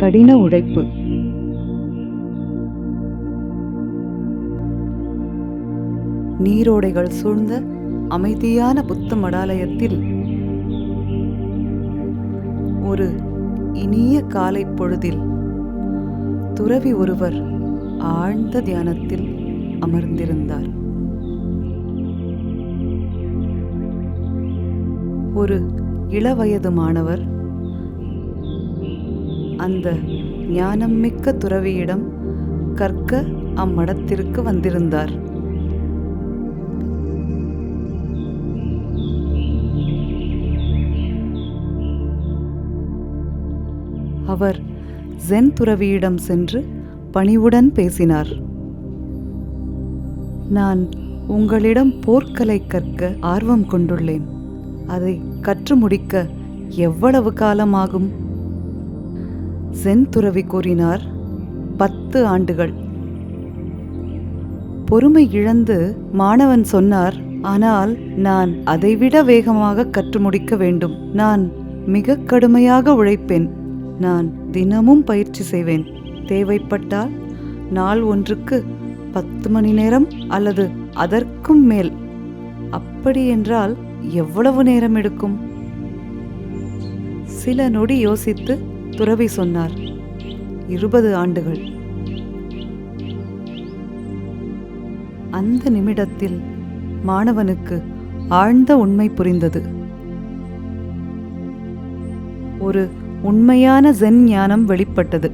கடின உழைப்பு. நீரோடைகள் சூழ்ந்த அமைதியான புத்த மடாலயத்தில் ஒரு இனிய காலை பொழுதில் துறவி ஒருவர் ஆழ்ந்த தியானத்தில் அமர்ந்திருந்தார். ஒரு இளவயது மாணவர் அந்த ஞானம்மிக்க துறவியிடம் கற்க அம்மடத்திற்கு வந்திருந்தார். அவர் ஜென் துறவியிடம் சென்று பணிவுடன் பேசினார். நான் உங்களிடம் போர்க்கலை கற்க ஆர்வம் கொண்டுள்ளேன். அதை கற்று முடிக்க எவ்வளவு காலமாகும்? செந்துறவி கூறினார் பத்து ஆண்டுகள். பொறுமை இழந்து மாணவன் சொன்னார் ஆனால் நான் அதைவிட வேகமாக கற்று முடிக்க வேண்டும். நான் மிக கடுமையாக உழைப்பேன். நான் தினமும் பயிற்சி செய்வேன். தேவைப்பட்டால் நாள் ஒன்றுக்கு பத்து மணி நேரம் அல்லது அதற்கும் மேல். அப்படி என்றால் எவ்வளவு நேரம் எடுக்கும்? சில நொடி யோசித்து துறவி சொன்னார். இருபது ஆண்டுகள். அந்த நிமிடத்தில் மாணவனுக்கு ஆழ்ந்த உண்மை புரிந்தது. ஒரு உண்மையான ஜென் ஞானம் வெளிப்பட்டது.